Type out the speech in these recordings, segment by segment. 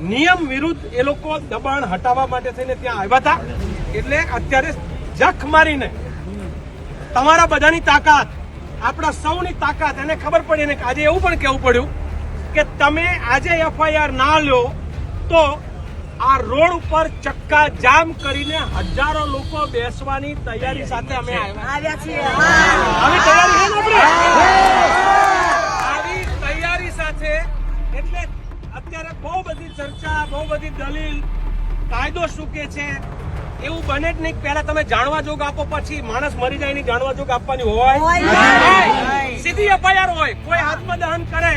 નિયમ વિરુદ્ધ એ લોકો દબાણ હટાવવા માટે થઈને ત્યાં આવ્યા હતા. એટલે અત્યારે જખ મારીને તમારા બધાની તાકાત આપણા સૌની તાકાત એને ખબર પડી ને આજે એવું પણ કહેવું પડ્યું કે તમે આજે એફઆઈઆર ના લો તો આ રોડ ઉપર ચક્કા જામ કરીને હજારો લોકો બેસવાની તૈયારી સાથે અમે આવ્યા આવ્યા છીએ. ચર્ચા બહુ બધી દલીલ કાયદો શું કે છે એવું બને જ નહીં. કે પહેલા તમે જાણવા જોગ આપો પછી માણસ મરી જાય એની જાણવા જોગ આપવાની હોય. સીધી એફઆઈઆર હોય. કોઈ આત્મદહન કરે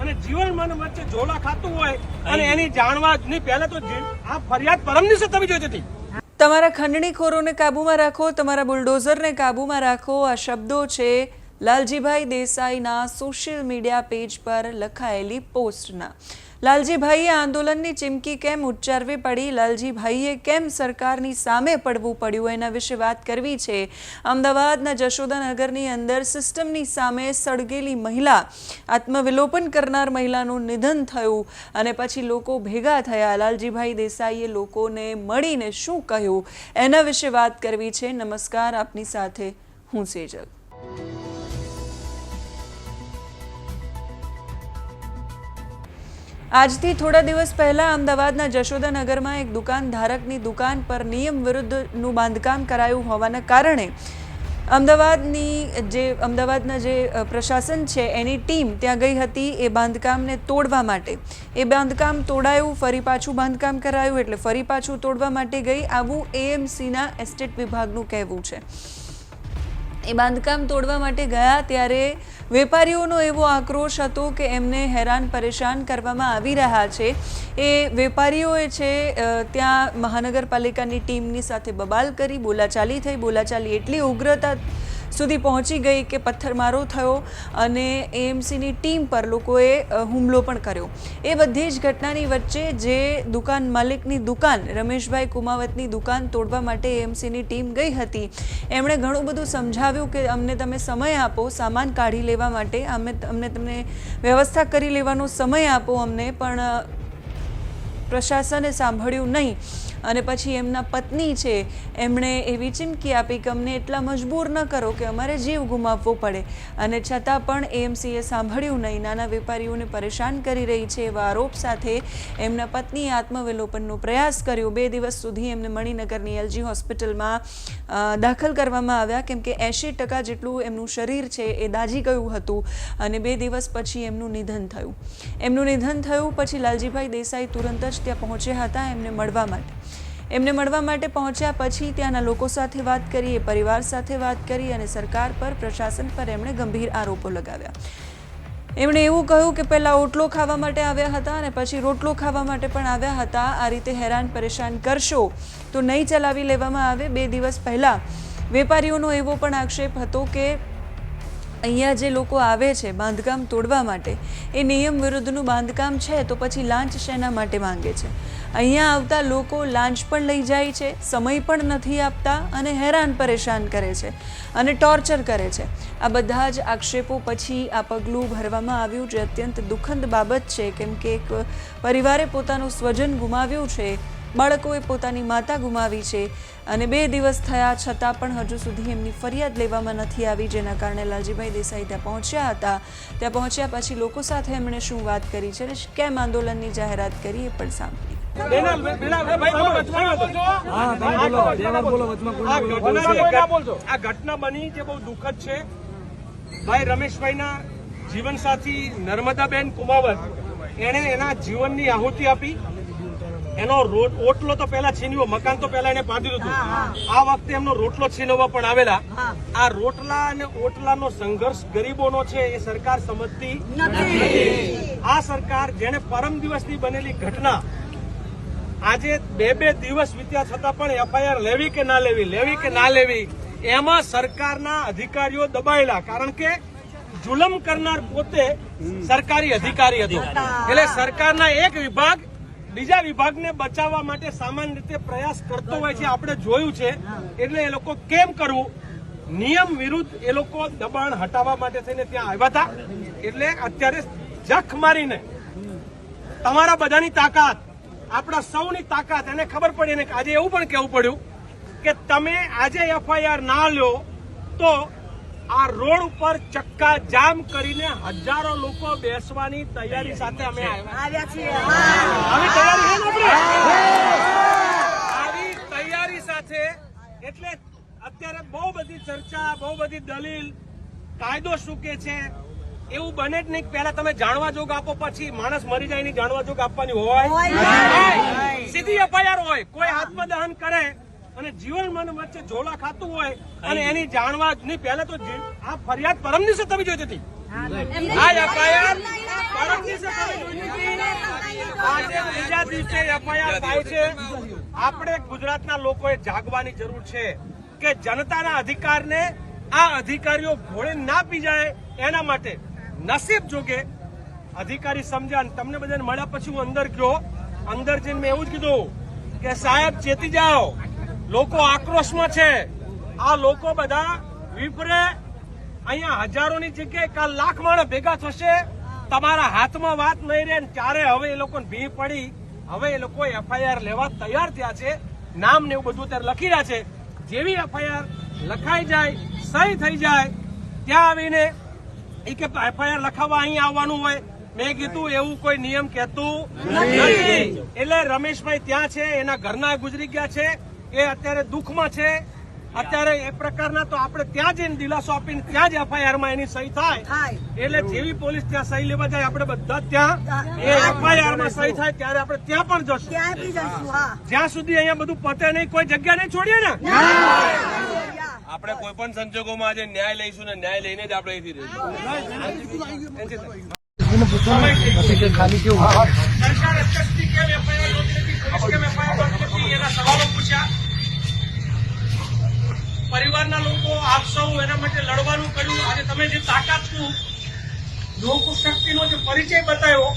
અને જીવન મન વચ્ચે ઝોલા ખાતું હોય અને એની જાણવા જ નહીં. પહેલા તો આ ફરિયાદ પરમ દિવસે તમે જોઈ હતી તમારા ખંડણીખોરોને કાબૂમાં રાખો તમારા બુલડોઝરને કાબૂમાં રાખો. આ શબ્દો છે લાલજીભાઈ દેસાઈના સોશિયલ મીડિયા પેજ પર લખાયેલી પોસ્ટના. લાલજીભાઈએ આંદોલનની ચીમકી કેમ ઉચ્ચારવી પડી? લાલજીભાઈએ કેમ સરકારની સામે પડવું પડ્યું? એના વિશે વાત કરવી છે. અમદાવાદના જશોદાનગરની અંદર સિસ્ટમની સામે સળગેલી મહિલા, આત્મવિલોપન કરનાર મહિલાનું નિધન થયું અને પછી લોકો ભેગા થયા. લાલજીભાઈ દેસાઈએ લોકોને મળીને શું કહ્યું? એના વિશે વાત કરવી છે. નમસ્કાર, આપની સાથે હું સેજલ. આજથી થોડા દિવસ પહેલા અમદાવાદના જશોદાનગરમાં એક દુકાન ધારકની દુકાન પર નિયમ વિરુદ્ધનું બાંધકામ કરાયું હોવાના કારણે અમદાવાદની જે અમદાવાદના જે પ્રશાસન છે, એની ટીમ ત્યાં ગઈ હતી એ બાંધકામને તોડવા માટે. એ બાંધકામ તોડાયું, ફરી પાછું બાંધકામ કરાયું, એટલે ફરી પાછું તોડવા માટે ગઈ. આવું એએમસીના એસ્ટેટ વિભાગનું કહેવું છે. એ બાંધકામ તોડવા માટે ગયા ત્યારે વેપારીઓનો એવો આક્રોશ હતો કે એમને હેરાન પરેશાન કરવામાં આવી રહ્યા છે. એ વેપારીઓએ છે ત્યાં મહાનગરપાલિકાની ટીમની સાથે બબાલ કરી, બોલાચાલી થઈ, બોલાચાલી એટલી ઉગ્રતા સુધી પહોંચી ગઈ કે પથ્થરમારો થયો અને એએમસીની ટીમ પર લોકોએ હુમલો પણ કર્યો. એ બધી જ ઘટનાની વચ્ચે જે દુકાન માલિકની દુકાન, રમેશભાઈ કુમાવતની દુકાન તોડવા માટે એએમસીની ટીમ ગઈ હતી, એમણે ઘણું બધું સમજાવ્યું કે અમને તમે સમય આપો, સામાન કાઢી લેવા માટે, અમે અમને તમને વ્યવસ્થા કરી લેવાનો સમય આપો અમને, પણ પ્રશાસને સાંભળ્યું નહીં. અને પછી એમના પત્ની છે, એમણે એવી ચીમકી આપી કે અમને એટલા મજબૂર ન કરો કે અમારે જીવ ગુમાવવો પડે. અને છતાં પણ એએમસીએ સાંભળ્યું નહીં. નાના વેપારીઓને પરેશાન કરી રહી છે એવા આરોપ સાથે એમના પત્નીએ આત્મવિલોપનનો પ્રયાસ કર્યો. બે દિવસ સુધી એમને મણિનગરની એલજી હોસ્પિટલમાં દાખલ કરવામાં આવ્યા. કેમ કે એંશી ટકા જેટલું એમનું શરીર છે એ દાઝી ગયું હતું અને બે દિવસ પછી એમનું નિધન થયું. એમનું નિધન થયું પછી લાલજીભાઈ દેસાઈ તુરંત જ ત્યાં પહોંચ્યા હતા એમને મળવા માટે. એમને મળવા માટે પહોંચ્યા પછી ત્યાંના લોકો સાથે વાત કરી એ પરિવાર સાથે વાત કરી અને સરકાર પર, પ્રશાસન પર એમણે ગંભીર આરોપો લગાવ્યા. એમણે એવું કહ્યું કે પહેલાં ઓટલો ખાવા માટે આવ્યા હતા અને પછી રોટલો ખાવા માટે પણ આવ્યા હતા. આ રીતે હેરાન પરેશાન કરશો તો નહીં ચલાવી લેવામાં આવે. બે દિવસ પહેલાં વેપારીઓનો એવો પણ આક્ષેપ હતો કે અહીંયા જે લોકો આવે છે બાંધકામ તોડવા માટે, એ નિયમ વિરુદ્ધનું બાંધકામ છે તો પછી લાંચ શેના માટે માંગે છે? અહીંયા આવતા લોકો લાંચ પણ લઈ જાય છે, સમય પણ નથી આપતા અને હેરાન પરેશાન કરે છે અને ટોર્ચર કરે છે. આ બધા જ આક્ષેપો પછી આ પગલું ભરવામાં આવ્યું જે અત્યંત દુઃખદ બાબત છે, કેમ કે એક પરિવારે પોતાનું સ્વજન ગુમાવ્યું છે, બાળકોએ પોતાની માતા ગુમાવી છે અને બે દિવસ થયા છતાં પણ હજુ સુધી એમની ફરિયાદ લેવામાં નથી આવી જેના કારણે લાલજીભાઈ દેસાઈ ત્યાં પહોંચ્યા હતા. ત્યાં પહોંચ્યા પછી લોકો સાથે એમણે શું વાત કરી છે અને કેમ આંદોલનની જાહેરાત કરી એ પણ સાંભળી આ ઘટના કોઈ ના બોલજો. આ ઘટના બની જે બહુ દુઃખદ છે. ભાઈ રમેશભાઈના જીવનસાથી નર્મદાબેન કુમાવત એણે એના જીવનની આહુતિ આપી. એનો રો- ઓટલો તો પહેલા છીનવ્યો મકાન તો પહેલા એને પાડી દીધું. હતું આ વખતે એમનો રોટલો છીનવવા પણ આવેલા. આ રોટલા અને ઓટલાનો સંઘર્ષ ગરીબોનો છે એ સરકાર સમજતી આ સરકાર જેને પરમ દિવસની બનેલી ઘટના આજે બે બે દિવસ વીત્યા છતાં પણ એફઆઈઆર લેવી કે ના લેવી લેવી કે ના લેવી, એમાં સરકારના અધિકારીઓ દબાયેલા. કારણ કે જુલમ કરનાર પોતે સરકારી અધિકારી હતો. એટલે સરકારના એક વિભાગ બીજા વિભાગને બચાવવા માટે સામાન્ય રીતે પ્રયાસ કરતો હોય છે, આપણે જોયું છે. એટલે એ લોકો કેમ કરવું? નિયમ વિરુદ્ધ એ લોકો દબાણ હટાવવા માટે થઈને ત્યાં આવ્યા હતા. એટલે અત્યારે જખ મારીને તમારા બધાની તાકાત આપણા સૌની તાકાત. એને ખબર પડી ને આજે એવું પણ કહેવું પડ્યું કે તમે આજે એફઆઈઆર ના લો તો આ રોડ ઉપર ચક્કા જામ કરીને હજારો લોકો બેસવાની તૈયારી સાથે અમે આવ્યા છીએ. આવી તૈયારી? આવી તૈયારી સાથે એટલે અત્યારે બહુ બધી ચર્ચા બહુ બધી દલીલ કાયદો શું કે છે એવું બને જ નહીં કે પહેલા તમે જાણવા જોગ આપો પછી માણસ મરી જાય ની જાણવા જોગ આપવાની હોય. સીધી એફઆઈઆર હોય. કોઈ હાથમાં દહન કરે અને જીવન મન વચ્ચે ઝોલા ખાતું હોય અને એની જાણવા નહીં. પહેલા તો આ ફરિયાદ પરમ દિવસે તમે જોઈ હતી. આ એફઆઈઆર પરમ દિવસે થવી જોઈતી આજે બીજા દિવસે એફઆઈઆર થાય છે. આપણે ગુજરાતના લોકોએ જાગવાની જરૂર છે કે જનતાના અધિકારને આ અધિકારીઓ ભોળે ના પી જાય એના માટે નસીબ જોગે અધિકારી સમજ્યા તમને બધાને મળ્યા પછી હું અંદર ગયો. અંદર જઈને મેં એવું જ કીધું કે સાહેબ ચેતી જાઓ. લોકો આક્રોશમાં છે. આ લોકો બધા વિપરે. અહીંયા હજારોની જગ્યાએ કાલ લાખ માણસ ભેગા થશે. તમારા હાથમાં વાત નહીં રહે ત્યારે હવે એ લોકોને ભી પડી. હવે એ લોકો એફઆઈઆર લેવા તૈયાર થયા છે. નામ ને એવું બધું ત્યારે લખી રહ્યા છે. જેવી એફઆઈઆર લખાઈ જાય, સહી થઈ જાય, ત્યાં આવીને એ કે એફઆઈઆર લખાવવા અહીં આવવાનું હોય. મેં કીધું એવું કોઈ નિયમ કહેતું નથી. એટલે રમેશભાઈ ત્યાં છે એના ઘરના ગુજરી ગયા છે એ અત્યારે દુઃખમાં છે. અત્યારે એ પ્રકારના તો આપણે ત્યાં જઈને દિલાસો આપીને ત્યાં જ એફઆઈઆરમાં એની સહી થાય. એટલે જેવી પોલીસ ત્યાં સહી લેવા જાય આપણે બધા ત્યાં એ એફઆઈઆરમાં સહી થાય ત્યારે આપણે ત્યાં પણ જશું. જ્યાં સુધી અહીંયા બધું પતે નહીં કોઈ જગ્યા નહીં છોડીએ ને. આપણે કોઈ પણ સંજોગોમાં આજે ન્યાય લઈશું ને ન્યાય લઈને જ આપણે અહીંથી પરિવારના લોકો આપ સૌ એના માટે લડવાનું કર્યું. આજે તમે જે તાકાતનું લોક શક્તિનો જે પરિચય બતાવ્યો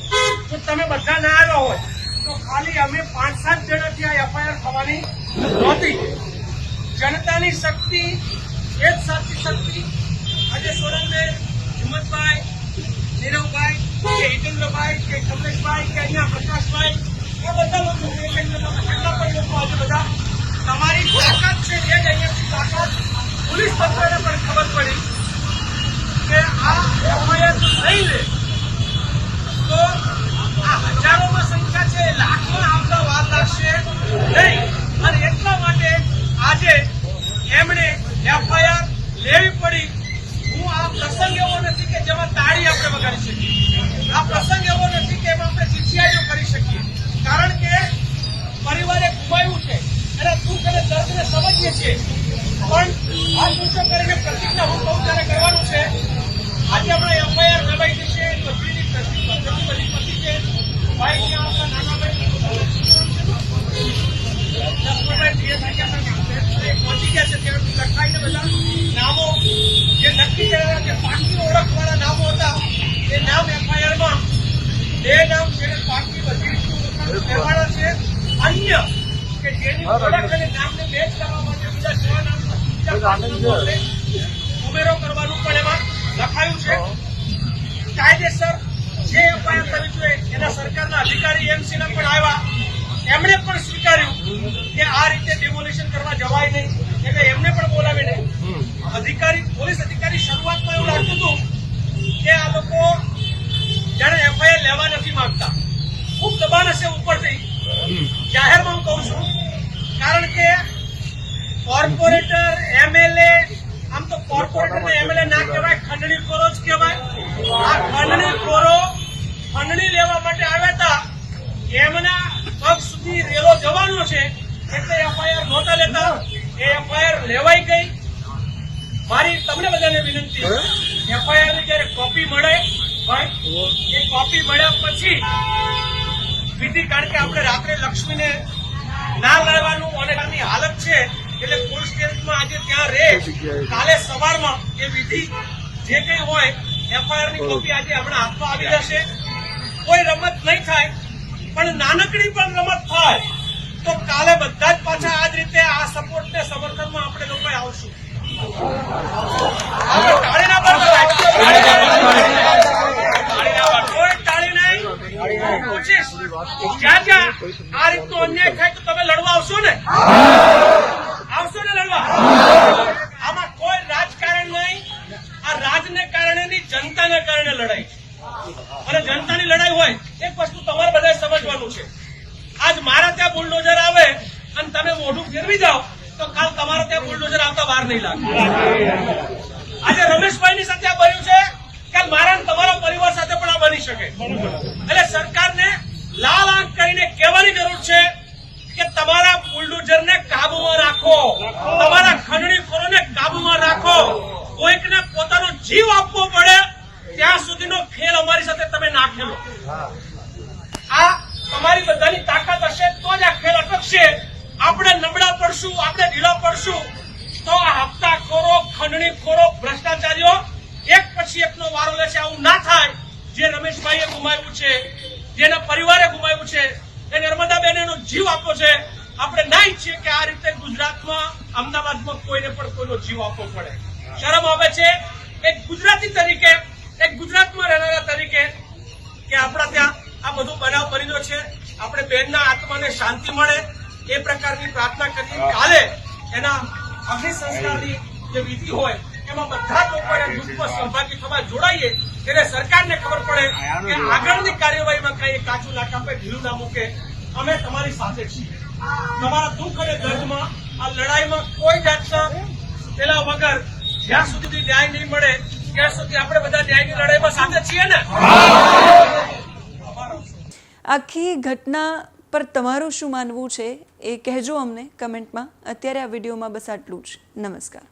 તો તમે બધા ના આવ્યા હોય, તો ખાલી અમે પાંચ સાત જણાથી આ એફઆઈઆર થવાની નહોતી. જનતાની શક્તિ, એ જ સાચી શક્તિ. આજે સોનલબેન હિંમતભાઈ, નીરવભાઈ, કે હિતેન્દ્રભાઈ, કે કમલેશભાઈ, કે અહીંયા પ્રકાશભાઈ એ બધા લોકો એક એક જણા કેટલા પણ લોકો આજે બધા તમારી તાકાત છે એ જ અહીંયાથી તાકાત પોલીસ તંત્રને પણ ખબર પડી કે આ એફઆઈઆર નહીં લે તો આ હજારોમાં સંખ્યા છે લાખમાં આવતા વાર લાગશે નહીં અને એટલા માટે આજે એમણે એફઆઈઆર લેવી પડી હું આ પ્રસંગ એવો નથી કે જેમાં તાળી આપણે વગાડી શકીએ આ પ્રસંગ એવો નથી કે એમાં આપણે ચિઠિયાઈઓ કરી શકીએ કારણ કે પરિવારે ગુમાવ્યું છે એના દુઃખ અને દર્દને સમજીએ છીએ પણ આ કરીને પ્રતિજ્ઞા હું કહું ત્યારે કરવાનું છે. આજે આપણે એફઆઈઆર નવાઈ જશે બધી બધી બધી પતી છે. ભાઈ ત્યાં આપણા નાના ભાઈ પહોંચી ગયા છે ત્યાં લખાઈને બધા નામો જે નક્કી કરેલા જે પાકી ઓળખવાળા નામો હતા. એ નામ એફઆઈઆરમાં બે નામ છે પાકી વધી છે અન્ય કે જેની ઓળખ અને નામને મેચ કરવા માટે બીજા છ નામ બીજા પાંચ નામો છે. ઉમેરો કરવાનું પણ એમાં લખાયું છે. કાયદેસર જે એફઆઈઆર કરવી જોઈએ, એના સરકારના અધિકારી એમસીના પણ આવ્યા. એમણે પણ સ્વીકાર્યું કે આ રીતે ડિમોલિશન કરવા જવાય નહીં. એટલે એમને પણ બોલાવીને અધિકારી, પોલીસ અધિકારી શરૂઆતમાં એવું લાગતું હતું કે આ લોકો જાણે એફઆઈઆર લેવા નથી માંગતા. ખૂબ દબાણ હશે ઉપરથી જાહેરમાં હું કહું છું, કારણ કે કોર્પોરેટર, એમએલએ, આમ તો કોર્પોરેટર એમએલએ ના કહેવાય, ખંડણી ખોરો જ કહેવાય. આ ખંડણી ખોરો ખંડણી લેવા માટે આવ્યા હતા. એમના પગ સુધી રેલો જવાનો છે. એટલે એફઆઈઆર નહોતા લેતા. એ એફઆઈઆર લેવાઈ ગઈ. મારી તમને બધાને વિનંતી. એફઆઈઆરની જયારે કોપી મળે, ભાઈ, એ કોપી મળ્યા પછી વિધિ કારણ કે આપણે રાત્રે લક્ષ્મીને ના લાવવાનું અને હાલત છે. એટલે ફૂલ સ્ટેશનમાં આજે ત્યાં રહે કાલે સવારમાં એ વિધિ જે કંઈ હોય એફઆઈઆરની કોપી આજે હમણાં હાથમાં આવી જશે. કોઈ રમત નહીં થાય પણ નાનકડી પણ રમત થાય તો કાલે બધા જ પાછા આ જ રીતે આ સપોર્ટ ને સમર્થનમાં આપણે લોકો આવશું. જ્યાં જ્યાં આ રીતનો અન્યાય થાય તો તમે લડવા આવશો ને? આમાં કોઈ રાજકારણ નહીં. આ રાજને કારણે જનતાને કારણે લડાઈ અને જનતાની લડાઈ હોય, એક વસ્તુ તમારે બધાએ સમજવાનું છે. આજ મારા ત્યાં બુલડોઝર આવે અને તમે મોઢું ફેરવી જાઓ તો કાલ તમારા ત્યાં બુલડોઝર આવતા વાર નહીં લાગે. આજે રમેશભાઈની સાથે આ બન્યું છે, કાલ મારા તમારા પરિવાર સાથે પણ આ બની શકે. એટલે સરકારને લાલ આંખ કરીને કહેવાની જરૂર છે કે તમારા બુલડોઝરને કાબુમાં રાખો. તમારા ખંડણીખોરોને કાબુમાં રાખો. કોઈકને પોતાનો જીવ આપવો પડે, ત્યાં સુધીનો ખેલ અમારી સાથે તમે ના ખેલો આ તમારી બધાની તાકાત હશે તો જ આ ખેલ અટકશે. આપણે નબળા પડશું, આપણે ઢીલા પડશું. તો આ હપ્તાખોરો, ખંડણીખોરો, ભ્રષ્ટાચારીઓ, એક પછી એકનો વારો લેશે આવું ના થાય. જે રમેશભાઈએ ગુમાવ્યું છે, જેના પરિવારે ગુમાવ્યું છે, એ નર્મદાબેન એનો જીવ આપ્યો છે. આપણે ના ઈચ્છીએ કે આ રીતે ગુજરાતમાં અમદાવાદમાં કોઈને પણ કોઈનો જીવ આપવો પડે. શરમ આવે છે એક ગુજરાતી તરીકે એક ગુજરાતમાં રહેનારા તરીકે કે આપણા ત્યાં આ બધું બનાવ બનેલો છે. આપણે બહેનના આત્માને શાંતિ મળે. એ પ્રકારની પ્રાર્થના કરીએ. કાલે એના અગ્નિ સંસ્કારની જે વિધિ હોય એમાં બધા લોકોને લોકો દુઃખમાં સહભાગી થવા જોડાઈએ ત્યારે સરકારને ખબર પડે કે આગળની કાર્યવાહીમાં કઈ કાચું ના કાપે ઢીલું ના મૂકે. અમે તમારી સાથે છીએ. તમારા દુઃખ અને દર્દમાં આ લડાઈમાં કોઈ જાતના પેલા વગર જ્યાં સુધી ન્યાય નહીં મળે, ત્યાં સુધી આપણે બધા ન્યાયની લડાઈમાં સાથે છીએ ને? આખી ઘટના પર તમારું શું માનવું છે એ કહેજો અમને કમેન્ટમાં. અત્યારે આ વિડીયોમાં બસ આટલું જ. નમસ્કાર.